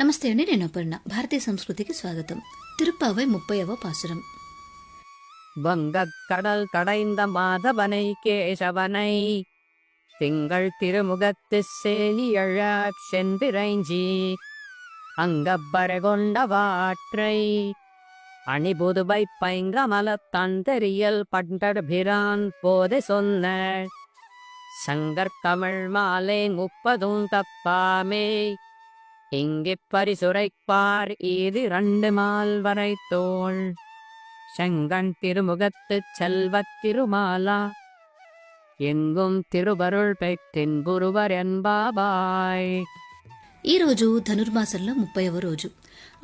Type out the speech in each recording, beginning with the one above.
నమస్తే అండి నేను అపర్ణ భారతీయ సంస్కృతికి స్వాగతం తిరుప్పావై ముప్పైవ పాసురం வங்கக் கடல் கடைந்த மாதவனை கேசவனை திங்கள் திருமுகத்துச் சேலியழாச் சென்றிரைஞ்சி அங்கப்பறை கொண்ட வாற்றை அணிபுதுவை பைங்கமலத் தந்தரியல் பண்டர்பிரான் போதை சொன்ன சங்கற்கமிழ் மாலை முப்பதும் தப்பாமே இங்கு பரிசுரைப்பார் இது ரெண்டு மால் வரை தோள் செங்கண் திருமுகத்து செல்வத் திருமாலா. எங்கும் திருவருள் பெற்றின் குருவர் என்பாபாய் ఈ రోజు ధనుర్మాసంలో ముప్పైవ రోజు.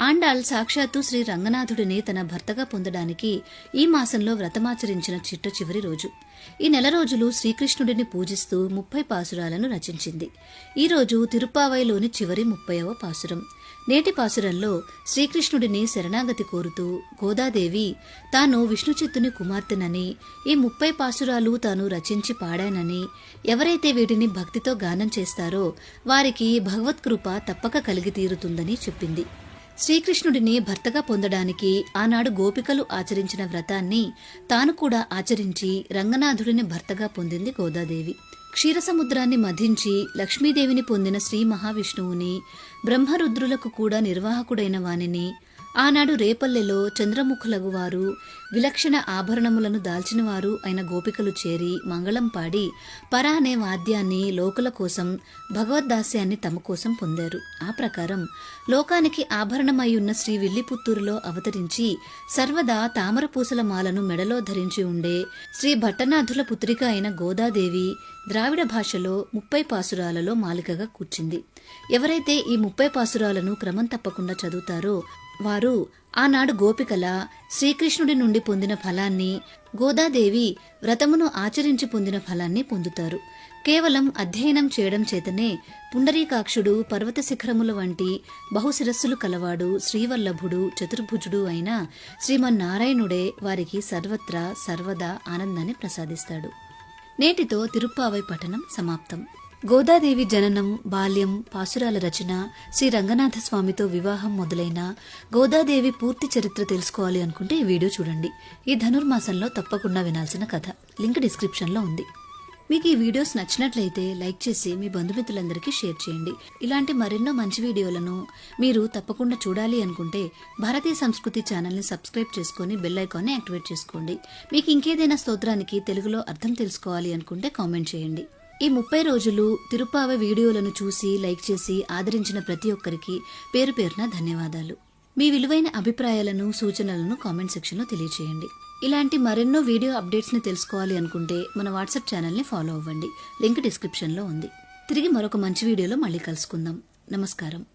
ఆండాళ్ సాక్షాత్తు శ్రీ రంగనాథుడిని తన భర్తగా పొందడానికి ఈ మాసంలో వ్రతమాచరించిన చిట్ట చివరి రోజు. ఈ నెల రోజులు శ్రీకృష్ణుడిని పూజిస్తూ ముప్పై పాసురాలను రచించింది. ఈ రోజు తిరుప్పావైలోని చివరి ముప్పైవ పాసురం. నేటి పాసురంలో శ్రీకృష్ణుడిని శరణాగతి కోరుతూ గోదాదేవి తాను విష్ణుచిత్తుని కుమార్తెనని ఈ ముప్పై పాసురాలు తాను రచించి పాడానని ఎవరైతే వీటిని భక్తితో గానం చేస్తారో వారికి భగవత్కృప తప్పక కలిగి తీరుతుందని చెప్పింది. శ్రీకృష్ణుడిని భర్తగా పొందడానికి ఆనాడు గోపికలు ఆచరించిన వ్రతాన్ని తాను కూడా ఆచరించి రంగనాథుడిని భర్తగా పొందింది గోదాదేవి. క్షీరసముద్రాన్ని మధించి లక్ష్మీదేవిని పొందిన శ్రీ మహావిష్ణువుని బ్రహ్మరుద్రులకు కూడా నిర్వాహకుడైన వానిని ఆనాడు రేపల్లెలో చంద్రముఖులగు వారు విలక్షణ ఆభరణములను దాల్చినవారు అయిన గోపికలు చేరి మంగళం పాడి పరా అనే వాద్యాన్ని లోకుల కోసం భగవద్దాస్యాన్ని తమ కోసం పొందారు. ఆ ప్రకారం లోకానికి ఆభరణమై ఉన్న శ్రీ విల్లిపుత్తూరులో అవతరించి సర్వదా తామర పూసల మాలను మెడలో ధరించి ఉండే శ్రీ భట్టనాథుల పుత్రిక అయిన గోదాదేవి ద్రావిడ భాషలో ముప్పై పాసురాలలో మాలికగా కూర్చింది. ఎవరైతే ఈ ముప్పై పాసురాలను క్రమం తప్పకుండా చదువుతారో వారు ఆనాడు గోపికల శ్రీకృష్ణుడి నుండి పొందిన ఫలాన్ని గోదాదేవి వ్రతమును ఆచరించి పొందిన ఫలాన్ని పొందుతారు. కేవలం అధ్యయనం చేయడం చేతనే పుండరీకాక్షుడు పర్వత శిఖరముల వంటి బహుశిరస్సులు కలవాడు శ్రీవల్లభుడు చతుర్భుజుడు అయిన శ్రీమన్నారాయణుడే వారికి సర్వత్రా సర్వదా ఆనందాన్ని ప్రసాదిస్తాడు. నేటితో తిరుప్పావై పఠనం సమాప్తం. గోదాదేవి జననం బాల్యం పాసురాల రచన శ్రీ రంగనాథ స్వామితో వివాహం మొదలైన గోదాదేవి పూర్తి చరిత్ర తెలుసుకోవాలి అనుకుంటే ఈ వీడియో చూడండి. ఈ ధనుర్మాసంలో తప్పకుండా వినాల్సిన కథ. లింక్ డిస్క్రిప్షన్లో ఉంది. మీకు ఈ వీడియోస్ నచ్చినట్లయితే లైక్ చేసి మీ బంధుమిత్రులందరికీ షేర్ చేయండి. ఇలాంటి మరెన్నో మంచి వీడియోలను మీరు తప్పకుండా చూడాలి అనుకుంటే భారతీయ సంస్కృతి ఛానల్ని సబ్స్క్రైబ్ చేసుకొని బెల్ ఐకాన్ని యాక్టివేట్ చేసుకోండి. మీకు ఇంకేదైనా స్తోత్రానికి తెలుగులో అర్థం తెలుసుకోవాలి అనుకుంటే కామెంట్ చేయండి. ఈ ముప్పై రోజులు తిరుపావ వీడియోలను చూసి లైక్ చేసి ఆదరించిన ప్రతి ఒక్కరికి పేరు పేరున ధన్యవాదాలు. మీ విలువైన అభిప్రాయాలను సూచనలను కామెంట్ సెక్షన్లో తెలియచేయండి. ఇలాంటి మరెన్నో వీడియో అప్డేట్స్ని తెలుసుకోవాలి అనుకుంటే మన వాట్సాప్ ఛానల్ని ఫాలో అవ్వండి. లింక్ డిస్క్రిప్షన్లో ఉంది. తిరిగి మరొక మంచి వీడియోలో మళ్ళీ కలుసుకుందాం. నమస్కారం.